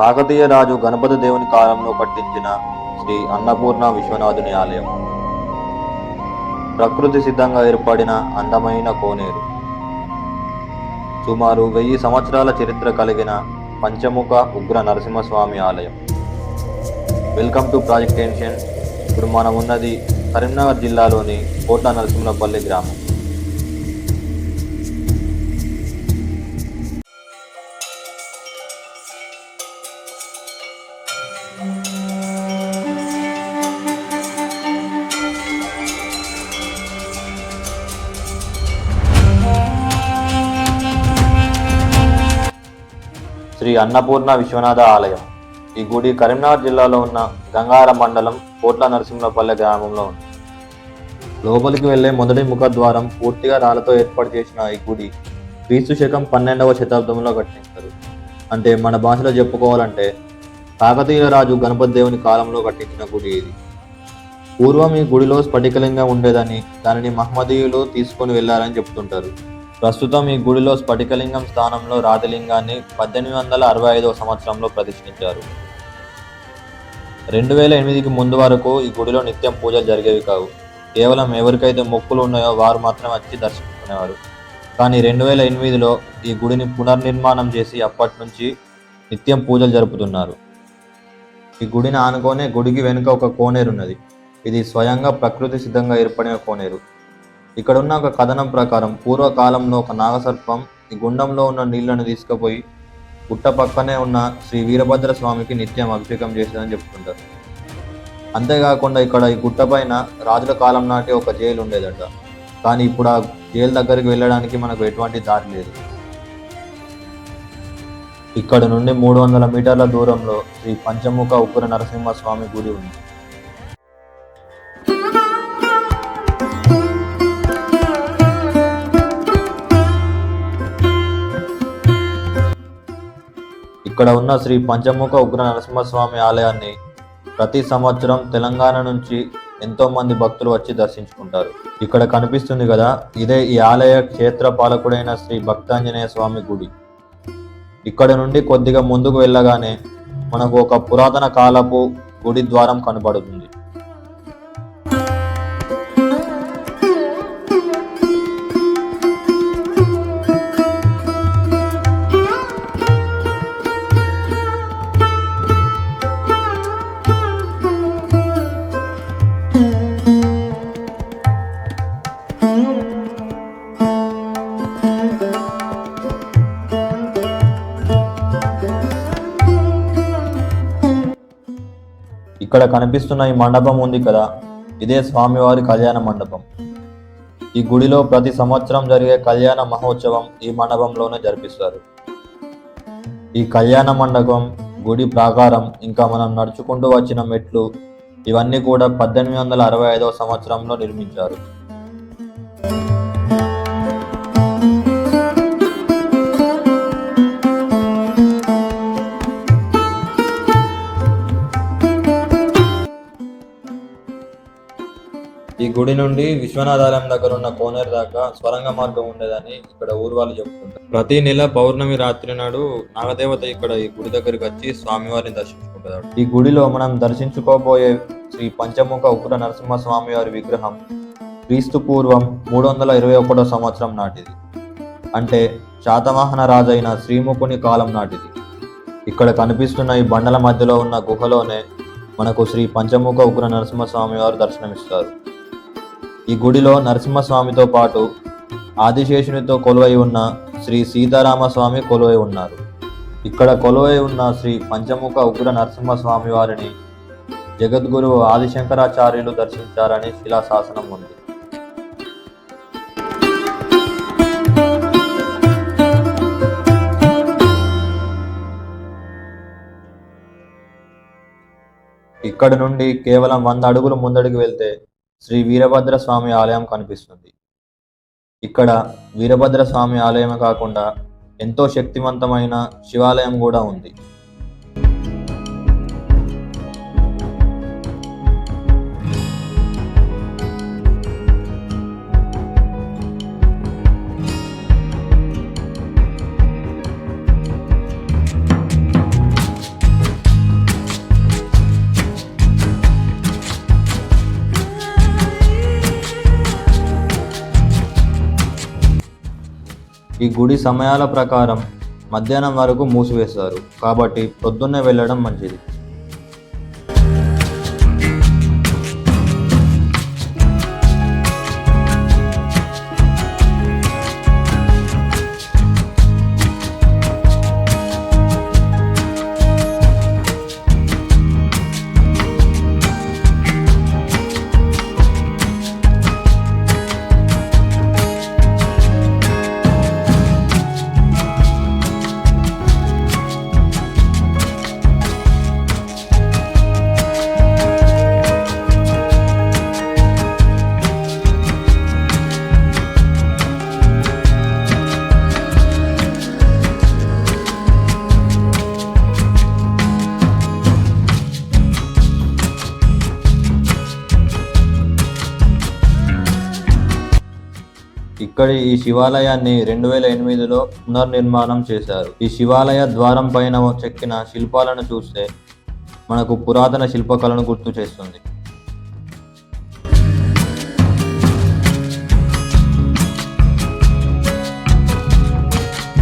కాకతీయ రాజు గణపతి దేవుని కాలంలో కట్టించిన శ్రీ అన్నపూర్ణ విశ్వనాథుని ఆలయం. ప్రకృతి సిద్ధంగా ఏర్పడిన అందమైన కోనేరు. సుమారు వెయ్యి సంవత్సరాల చరిత్ర కలిగిన పంచముఖ ఉగ్ర నరసింహస్వామి ఆలయం. Welcome to project tension. ఇప్పుడు మనం ఉన్నది కరీంనగర్ జిల్లాలోని కోట్ల నరసింహపల్లి గ్రామం. శ్రీ అన్నపూర్ణ విశ్వనాథ ఆలయం. ఈ గుడి కరీంనగర్ జిల్లాలో ఉన్న గంగార మండలం కోట్ల నరసింహపల్లె గ్రామంలో ఉంది. లోపలికి వెళ్ళే మొదటి ముఖద్వారం పూర్తిగా రాళ్ళతో ఏర్పాటు చేసిన ఈ గుడి క్రీస్తు శకం పన్నెండవ శతాబ్దంలో కట్టించారు. అంటే మన భాషలో చెప్పుకోవాలంటే కాకతీయ రాజు గణపతి దేవుని కాలంలో కట్టించిన గుడి ఇది. పూర్వం ఈ గుడిలో స్ఫటికలింగం ఉండేదని దానిని మహమ్మదీయులు తీసుకొని వెళ్ళారని చెప్తుంటారు. ప్రస్తుతం ఈ గుడిలో స్ఫటికలింగం స్థానంలో రాతిలింగాన్ని పద్దెనిమిది వందల అరవై ఐదవ సంవత్సరంలో ప్రతిష్ఠించారు. రెండు వేల ఎనిమిదికి ముందు వరకు ఈ గుడిలో నిత్యం పూజలు జరిగేవి కావు. కేవలం ఎవరికైతే మొక్కులు ఉన్నాయో వారు మాత్రమే వచ్చి దర్శించుకునేవారు. కానీ రెండు వేల ఎనిమిదిలో ఈ గుడిని పునర్నిర్మాణం చేసి అప్పటి నుంచి నిత్యం పూజలు జరుపుతున్నారు. ఈ గుడిని ఆనుకోనే గుడికి వెనుక ఒక కోనేరు ఉన్నది ఇది స్వయంగా ప్రకృతి సిద్ధంగా ఏర్పడిన కోనేరు. ఇక్కడ ఉన్న ఒక కథనం ప్రకారం పూర్వకాలంలో ఒక నాగసర్పం ఈ గుండంలో ఉన్న నీళ్ళను తీసుకుపోయి గుట్ట పక్కనే ఉన్న శ్రీ వీరభద్ర స్వామికి నిత్యం అభిషేకం చేసేదని చెప్తుంటారు. అంతేకాకుండా ఇక్కడ ఈ గుట్టపైన రాజుల కాలం నాటి ఒక జైలు ఉండేదట. కానీ ఇప్పుడు ఆ జైలు దగ్గరికి వెళ్ళడానికి మనకు ఎటువంటి దారి లేదు. ఇక్కడ నుండి మూడు వందల మీటర్ల దూరంలో శ్రీ పంచముఖ ఉగ్ర నరసింహ స్వామి గుడి ఉంది. ఇక్కడ ఉన్న శ్రీ పంచముఖ ఉగ్ర నరసింహస్వామి ఆలయాన్ని ప్రతి సంవత్సరం తెలంగాణ నుంచి ఎంతో మంది భక్తులు వచ్చి దర్శించుకుంటారు. ఇక్కడ కనిపిస్తుంది కదా ఇదే ఈ ఆలయ క్షేత్ర పాలకుడైన శ్రీ భక్తాంజనేయ స్వామి గుడి. ఇక్కడ నుండి కొద్దిగా ముందుకు వెళ్ళగానే మనకు ఒక పురాతన కాలపు గుడి ద్వారం కనబడుతుంది. ఇక్కడ కనిపిస్తున్న ఈ మండపం ఉంది కదా ఇదే స్వామివారి కళ్యాణ మండపం. ఈ గుడిలో ప్రతి సంవత్సరం జరిగే కళ్యాణ మహోత్సవం ఈ మండపంలోనే జరిపిస్తారు. ఈ కళ్యాణ మండపం గుడి ప్రాకారం ఇంకా మనం నడుచుకుంటూ వచ్చిన మెట్లు ఇవన్నీ కూడా పద్దెనిమిది వందల అరవై ఐదవ సంవత్సరంలో నిర్మించారు. గుడి నుండి విశ్వనాథాలయం దగ్గర ఉన్న కోనేరు దాకా స్వరంగ మార్గం ఉండేదని ఇక్కడ ఊరు వాళ్ళు చెప్తుంటారు ప్రతి నెల పౌర్ణమి రాత్రి నాడు నాగదేవత ఇక్కడ ఈ గుడి దగ్గరికి వచ్చి స్వామివారిని దర్శించుకుంటారు. ఈ గుడిలో మనం దర్శించుకోబోయే శ్రీ పంచముఖ ఉగ్ర నరసింహ స్వామివారి విగ్రహం క్రీస్తు పూర్వం మూడు వందల ఇరవై ఒకటో సంవత్సరం నాటిది. అంటే శాతవాహన రాజైన శ్రీముఖుని కాలం నాటిది. ఇక్కడ కనిపిస్తున్న ఈ బండల మధ్యలో ఉన్న గుహలోనే మనకు శ్రీ పంచముఖ ఉగ్ర నరసింహస్వామి వారు దర్శనమిస్తారు. ఈ గుడిలో నరసింహస్వామితో పాటు ఆదిశేషునితో కొలువై ఉన్న శ్రీ సీతారామస్వామి కొలువై ఉన్నారు. ఇక్కడ కొలువై ఉన్న శ్రీ పంచముఖ ఉగ్ర నరసింహస్వామి వారిని జగద్గురువు ఆదిశంకరాచార్యులు దర్శించారని శిలాశాసనం ఉంది. ఇక్కడ నుండి కేవలం వంద అడుగులు ముందడుగు వెళ్తే శ్రీ వీరభద్ర స్వామి ఆలయం కనిపిస్తుంది. ఇక్కడ వీరభద్ర స్వామి ఆలయమే కాకుండా ఎంతో శక్తివంతమైన శివాలయం కూడా ఉంది. ఈ గుడి సమయాల ప్రకారం మధ్యాహ్నం వరకు మూసివేస్తారు. కాబట్టి పొద్దున్నే వెళ్ళడం మంచిది. ఇక్కడ ఈ శివాలయాన్ని రెండు వేల ఎనిమిదిలో పునర్నిర్మాణం చేశారు. ఈ శివాలయ ద్వారం పైన చెక్కిన శిల్పాలను చూస్తే మనకు పురాతన శిల్పకళను గుర్తు చేస్తుంది.